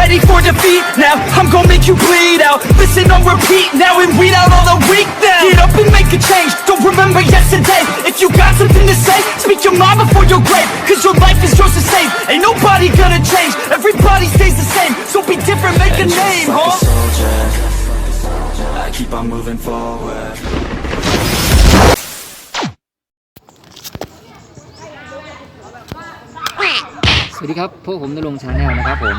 ready for defeat now I'm gonna make you bleed out Listen on repeat now and weed out all the weak now Get up and make a change, don't remember yesterday If you got something to say, speak your mind before your grave Cause your life is yours to save, ain't nobody gonna change Everybody stays the same, so be different, make a name, huh? soldier. I keep on moving forward. สวัสดีครับ พวกผมนรงชาแนลนะครับผม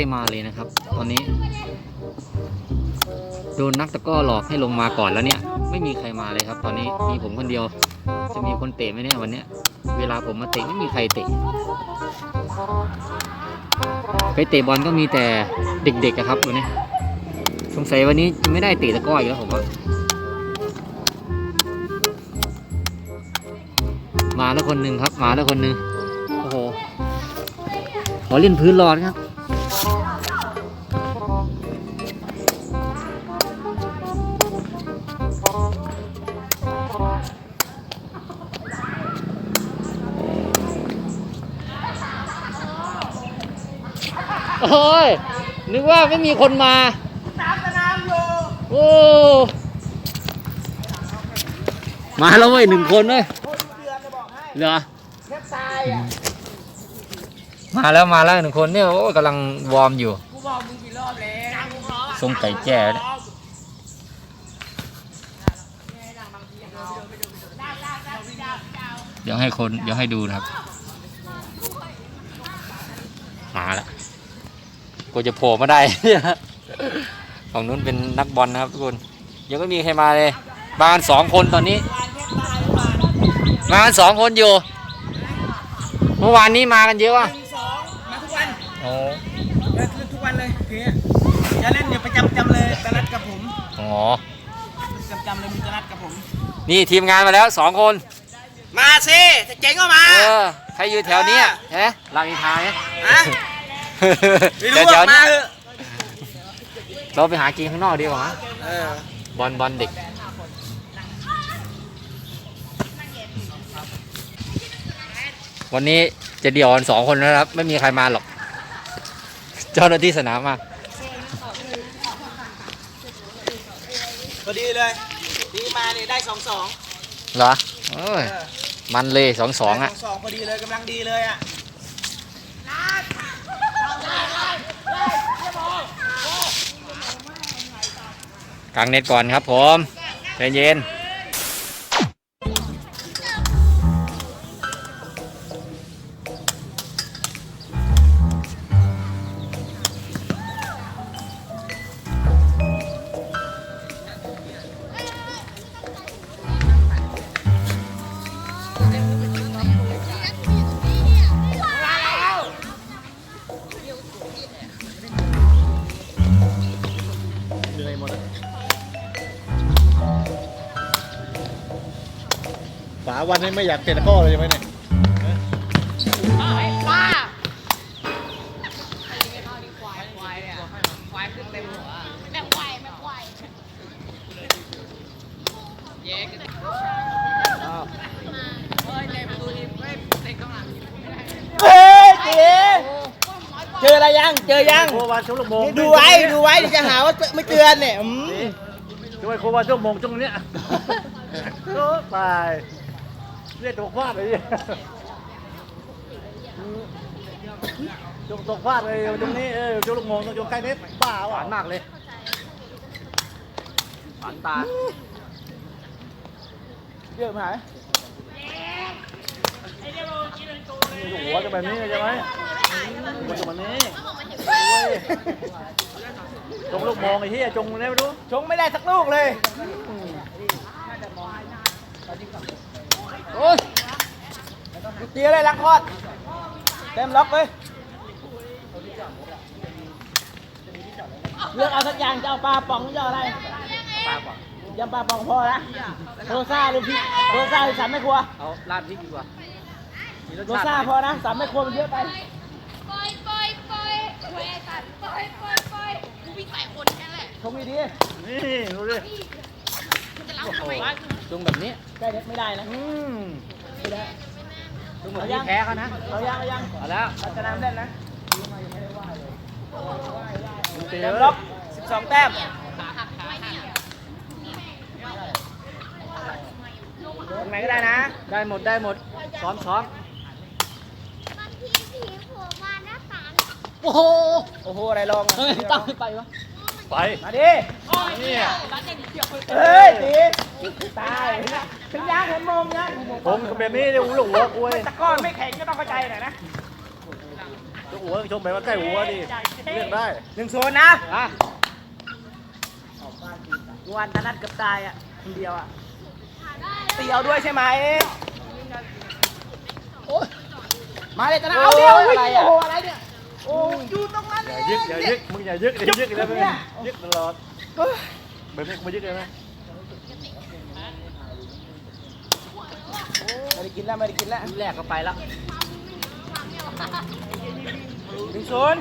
ใครมาเลยนะครับ ตอนนี้โดนนักตะก้อหลอกให้ลงมาก่อนแล้วเนี่ย ไม่มีใครมาเลยครับ ตอนนี้มีผมคนเดียว จะมีคนเตะไหมเนี่ยวันเนี้ย เวลาผมมาเตะไม่มีใครเตะไปเตะบอลก็มีแต่เด็กๆครับวันนี้สงสัยวันนี้จะไม่ได้เตะตะก้ออีกแล้วผมว่ามาแล้วคนหนึ่งครับ มาแล้วคนหนึ่งโอ้โหขอเล่นพื้นรอนครับ โอ้ยนึกว่าไม่มีคนมาโอ้มาแล้วเว้ยหนึ่งคนเว้ยเหรอมาแล้วมาแล้วหนึ่งคนเนี่ยโอ้กำลังวอร์มอยู่ทรงไก่แจ้เนี่ยเดี๋ยวให้คนเดี๋ยวให้ดูนะครับ มาแล้ว กูจะโผล่มาได้ ฝั่งนู้นเป็นนักบอลนะครับทุกคนยังไม่มีใครมาเลยมากันสองคนตอนนี้ มากันสองคนอยู่ เมื่อวานนี้มากันเยอะวะสองมาทุกวันโอ้เล่นทุกวันเลยคืออย่าเล่นอย่าไปจำจำเลยตะนัดกับผมโหจำจำเลยมีตะนัดกับผม นี่ทีมงานมาแล้วสองคน มาสิถ้าเจ๋งก็มา เออ ใครอยู่แถวเนี้ยฮะรามอินทราไหมฮะ ไม่แถรู้วแถว่าวมาเนี้ยเถอะเราไปหากินข้างนอกดีกว่ามั้ยเออบอลบอลเด็ก วันนี้จะเดี่ยวกันสองคนแล้วนะครับ ไม่มีใครมาหรอก เจ้าหน้าที่สนามมาพอดีเลยดีมาเนี่ยได้สองสองเหรอเอ้ยมันเลยสองสองอะ สองพอดีเลยกำลังดีเลยอะ กางเน็ตก่อนครับผมใจเย็น วันนี้ไม่อยากเตะตะกร้อเลยใช่ไหมเนี่ยเฮ้ยเจ๋เจออะไรยังเจอยังโควาชั่วโมงดูไว้ดูไว้เดี๋ยวจะหาว่าไม่เตือนเนี่ยอืม ช่วยโควาชั่วโมงตรงเนี้ย โอ้ตาย เรียกตัวฟาดเลยจงตกฟาดเลยตรงนี้เออชั่วโมงตรงใกล้เน็ตบ้าหวานมากเลยหวานตาเยอะไหมหัวจะแบบนี้ใช่ไหมหัวจะแบบนี้จงลูกมองไอ้เหี้ยจงได้ไม่รู้ชงไม่ได้สักลูกเลย โอ้ยเตียเลยลังคอด เต็มล็อกเลยเลือกเอาสักอย่างจะเอาปลาป๋องหรือจะเอาอะไรปลาก่อนเยำปลาปองพอนะโรซ่าหรือพี่โรซ่าหรือสามแม่ครัวเอาราดพริกดีกว่ามีรสโรชาติซ่าพอนะสามแม่ครัวมันเยอะไปปล่อยปล่อยปล่อยแหวสัตว์ปล่อยปล่อยปล่อยกูวิ่งใส่คนแค่นั้นแหละชงดีนี่ดูดิมันจะล้างทำไม วะจุงแบบนี้ๆใกล้เด็ดไม่ได้นะอืมไม่ได้จุงแบบนี้แพ้เขานะเรายังเรายังเอาแล้วเราจะน้ำเล่นนะเตะเต็มเลล็ยอก12 แต้มตรงไหนก็ได้นะ ได้หมดได้หมดซ้อมซ้อมบางทีผีโผล่มาหน้าต่างโอ้โห โอ้โห อะไรลองอะเฮ้ยตั้งไม่ไปวะ ไป มาดิเนี่ยเฮ้ยตี ตายถึงยางเห็นมงยังผมกับแบบนี้เนี่ยหัวหัวกูเว้ยตะก้อนไม่แข็งก็ต้องเข้าใจหน่อยนะหัวชมแบบว่าใกล้หัวดิเลือกได้หนึ่งโซนนะอะทุกวันตานัดเกับตายอะคนเดียวอะตีเอาด้วยใช่ไหมมาเลยตานัดเอาเดียวอะไรอะโอ้อะไรเนี่ยโอ้อยู่ตรงนั้นอย่ายึกอย่ายึกมึงอย่ายึกอย่ายึกเลยมึงยึกตลอดแบบนี้กูมายึกเลยนะ ไม่ได้ กินแล้วไม่ได้กินแล้วแรกก็ไปแล้วหนึ่งโซน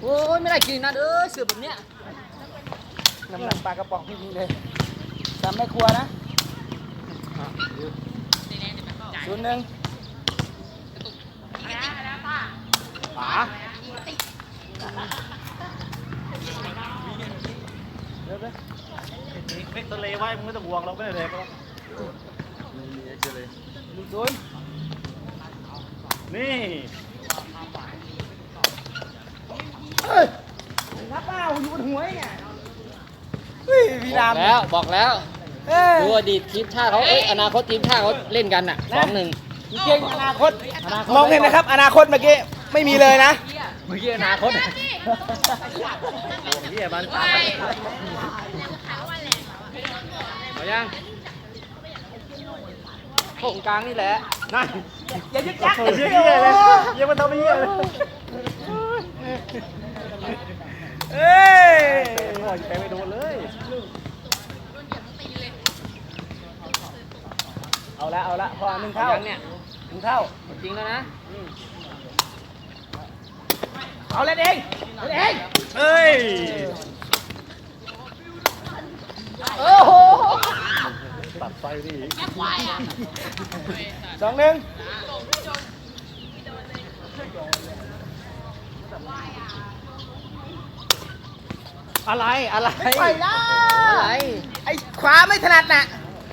โอ้ยไม่ได้กินนะเด้อเสือแบบเนี้ยน้ำหนักปลากระป๋องจริงๆเลยสามแม่ครัวนะศูนย์หนึ่งป๋า เดี๋ยวเดี๋ยวเล็กทะเลไว้มึงไม่ต้องห่วงเราไม่ได้เลยก็หนึ่งศูนย์นี่รับเปล่าอยู่บนหัวเนี่ยเฮ้ยพี่บอรากมแล้วบอกแล้วเอ้ยดูอดีตทีมชาติเขาเอ้ยอนาคตทีมชาติเขาเล่นกันอะสองหนึ่งเก่งอนาคตมองเห็นนะครับ อนาคตเมื่อกี้ไม่มีเลยนะเมื่อกี้อนาคต วงเหี้ยมันเอายังโค้งกลางนี่แหละ นั่นอย่ายึกยักเออเหี้ยเหี้ยเลยเหี้ยมันทำเหี้ยเลยเอ้ยโอ้ยแกไม่โดนเลย เอาละเอาละพอหนึ่งเท่ายังเนี่ยหนึ่งเท่า จริงแล้วนะ เอาเล่นเอง เล่นเองเอ้ย โอ้โหตัดไฟดิสองหนึ่งอะไร อะไร ไม่ไปล้วอะไร ไอ้ขวาไม่ถนัดน่ะ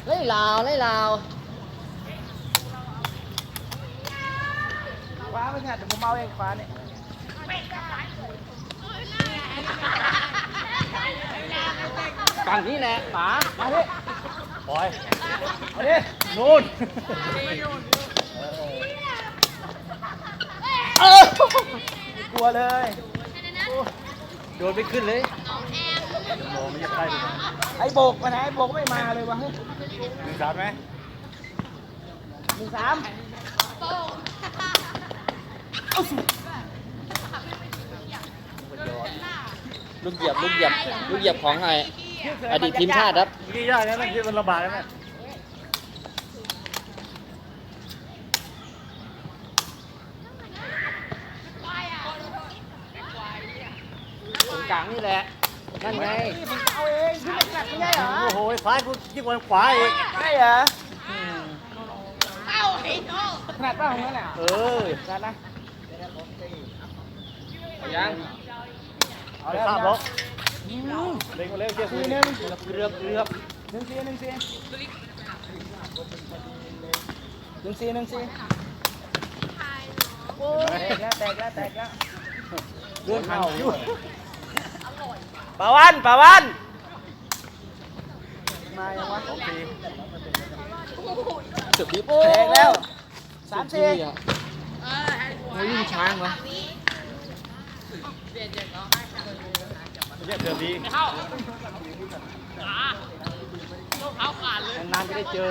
ไล่ลาวไล่ลาวขวาไม่ถนัดแต่ผมเอาเองขวาเนี่ย ฝั่งนี้แหละป๋ามาดิปล่อยเอาดินู่นเออกลัวเลยโดนไม่ขึ้นเลยโมไม่ใช่ใกล้เลยไอ้โบกมาไหนไอ้โบกไม่มาเลยวะหนึ่งสามไหมหนึ่งสามเอาสิ ลูกเหยียบลูกเหยียบลูกเหยียบของไงอดีตทีมชาติครับเมื่อกี้ยากนะเมื่อกี้มันลำบากนะเนี่ยตรงกลางนี่แหละ นั่นไงนี่ผมจะเอาเองพี่ไม่ถนัดไม่ใช่เหรอ โอ้โหซ้ายกูยิ่งกว่าขวาอีกใช่เหรอถนัดเปล่าของนั่นน่ะเออถนัดนะเอายัง เอาไปแล้วข้ามเร็วกเล็งมาเร็วเชี่ยสี่คุยหนึ่งเกือเกือหนึ่งสี่หนึ่งสี่หนึ่งสี่หนึ่งสี่โอ้ยแตกแล้วแตกแล้วแตกแล้วเรื่องข่าอยู่ปาวันปาวันมายังวะสองทีเกือบดิบโอ้แตกแล้วสามสี่อะไม่วิ่งช้างวะ เรียบเดือดีเข้าขาลูกเขาขาดเลยนานไม่ได้เจอ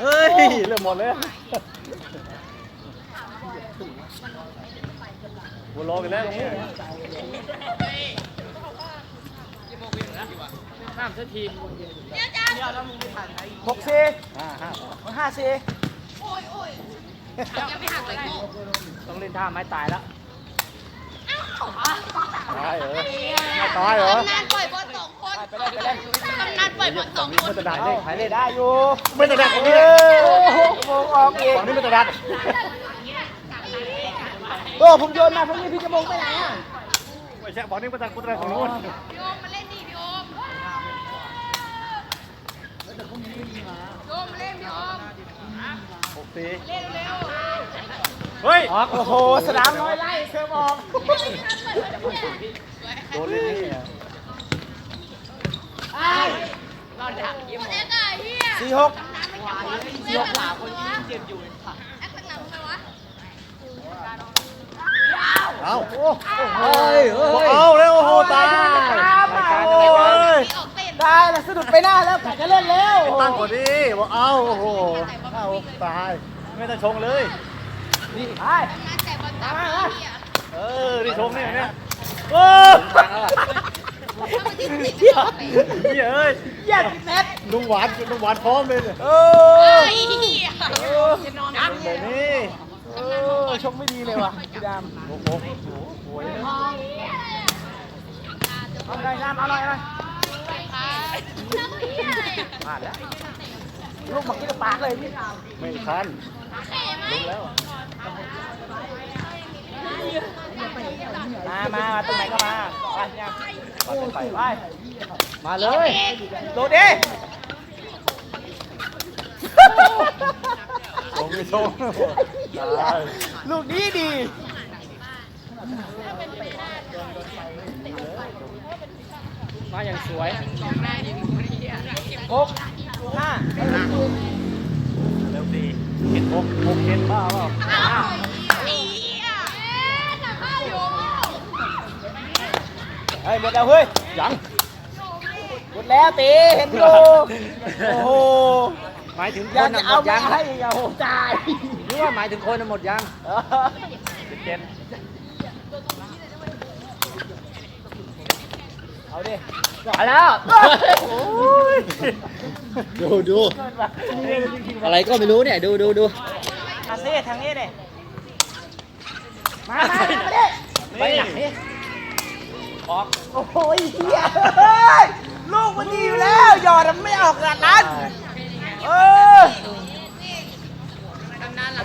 เอ้ยเฮ้ย เริ่อหมดเลยวนรอกันแล้วตรงนี้ ข้ามสักทีมเดี๋ยวจ้าหกสี่ห้าห้าห้าสี่โอ้ยโอ้ยยังไม่หักเลยต้องเล่นท่าไม้ตายแล้วตายเหรอไม่ตายเหรอตำนานปล่อยบอลสองคนตำนานปล่อยบอลสองคนไม่ตะดัดเลยไปเลยได้อยู่ไม่ตะดัดตรงเอนี้โมงออกเองฝั่งนี้ไม่ตะดัดโอ้ผมโยนมาผมนี่พี่จะมงไปไหนอะไม่ใช่ฝั่งนี้ไม่ตะดัดกูตะดัดฝั่งนู้นโอมมาเล่นดิพี่โอมโยมมาเล่นพี่โอม หกสี่เล่นเร็วเฮ้ย โอ้โห สนามน้อยไล่เซิร์ฟออกโดนเล่นนี่อะรอดดักยิ้มเอ็กซ์อะเฮียสี่หกน้ำไม่จับคนเสียหลาคนที่เจ็บอยู่แอคข้างหลังทำไมวะเอาโอ้เฮ้ยเอาแล้วโอ้โห ตาย โอ้ย มีออกเต้ นได้แล้วสะดุดไปหน้าแล้วกะจะเล่นแล้วตั้งกว่านี้บอกเอาโอ้โหเอาตาย ไม่ต้องชงเลยไปทำงานแต่บอลจับเฮียเออนี่ชงเนี่ยเนี่ยโอ้ทางแล้วล่ะถ้ามันติดติดไม่ออกเลยยเอ้ยเยี่ยมเน็ตลุงหวานลุงหวานพร้อมเลยเนี่ยเอเฮ้อยเฮียจะนอนน้ำเดี๋ยวนี้เออชกไม่ดีเลยว่ะพี่ดำโอ้โหโอ้ยเอาหน่อยน้ำเอาหน่อยเอา หน่อยพลาดแล้วลูกมักที่ปากเลยพี่ไม่ทันลุงแล้วมามาตรงไหนก็มาไปเนี่ยไปไปมาเลยโดดดิชงไม่ชงลูกนี้ดี มาอย่างสวยหกห้าเร็วดีเห็นหกหกเห็นบ้าเปล่าเฮ้ยหมดแล้วเฮ้ยยังหมดแล้วตีเห็นอยู่โอ้โหหมายถึงคอยากนจะน่ะหมเอาดมายังให้อีกอะโอ้โหตาย หรือว่าหมายถึงคนน่ะหมดยัง เออเจ็ด เอาดิไปแล้วดูดูอะไรก็ไม่รู้เนี่ย ดูดูดูอาเซ่ทางนี้ดิมามามาดิไปไหนออกโอ้โหเฮียเฮ้ยลูกมันดีอยู่แล้วหยอดมันไม่ออกขนาดนั้นเออ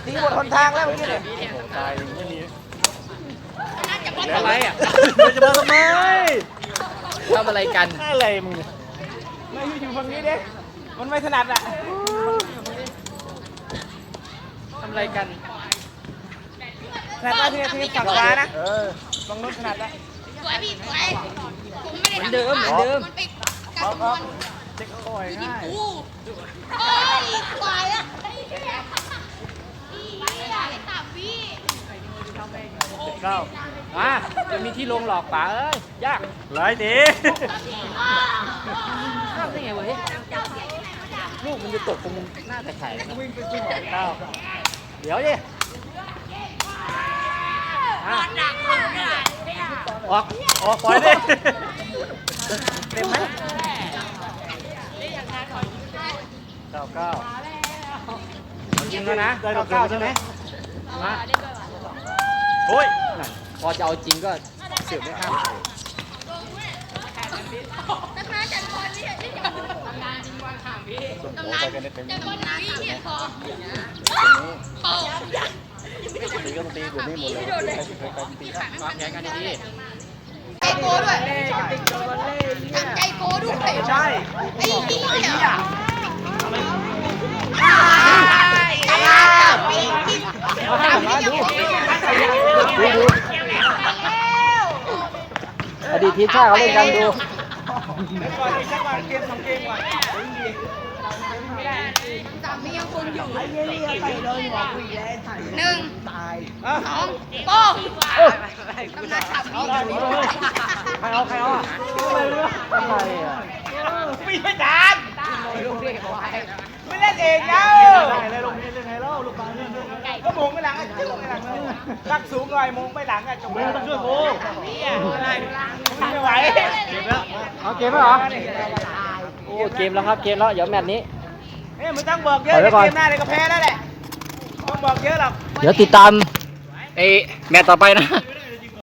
ตีหมดหนทางแล้วเมื่อกี้เนี่ยตายไม่มีอะไรอะเราจะมาทำไม ทำอะไรกัน อะไรมึงเนี่ยไม่อยู่ฝั่งนี้ดิมันไม่ถนัดอะทำอะไรกันถนัดว่าทีทีฝั่งขวานะเออฝั่งนู้นถนัดละสวยพี่สวยผมไม่ได้เหมือนทำเดิมเหมือนเดิมมันไปการคำนวณเช็คคอยง่ายกูเอ้ยควายอะไอ้เหี้ยอีเหี้ยไอ้ตาพี่ เก้าอะจะมีที่ลงหลอกป่าเอ้ยยากหลายดีข้ามได้ไงวะเฮ้ยลูกมันจะตกตรงหน้าแต่ไข่เลยนะเก้าเดี๋ยวดิอะออกออกปล่อยดิเต็มไหมเก้าเก้ายิงแล้วนะได้ดอกเก้าเก้าใช่ไหมมา โอ้ยนั่นพอจะเอาจริงก็เสือกไม่ข้ามตำนานจันทร์บอลนี่ที่จะตำนานจริงวันข่างพี่ตำนานจันทร์บอลนี่เฉียดคอเป่าตีก็ต้องตีแบบนี้หมดเลยใครใครใครตีวางแผนกันดีใจโกด้วยตั้งใจโกด้วย ใช่ ไอ้เหี้ยพี่พี่ มาดูดูดูอดีต ทีมชาติเขาเล่นกันดูก่อนอีกสักวันเกมสองเกมก่อนสามียังคงอยู่หนึ่งอะสองโป้งตำนานสามีใครเอาใครเอาอะอะไรอะปีไม่ทัน เไม่เล่นเองเนาะได้เลยลงนี่เล่นไงแล้วลูกบอลเนี่ยก็มงไปหลังอะจุ๊บไปหลังเลยรักสูงหน่อยมงไปหลังอะจงมึงต้องช่วยกูเนี่ยไม่ไหวเก็บแล้วเอาเกมแล้วเหรอโอ้เกมแล้วครับเกมแล้วเดี๋ยวแมตช์นี้เอ้ยมึงต้องบอกเยอะเดี๋ยวก่อนเกมหน้าเลยก็แพ้แล้วแหละต้องบอกเยอะหรอกเดี๋ยวติดตามไอ้แมตช์ต่อไปนะ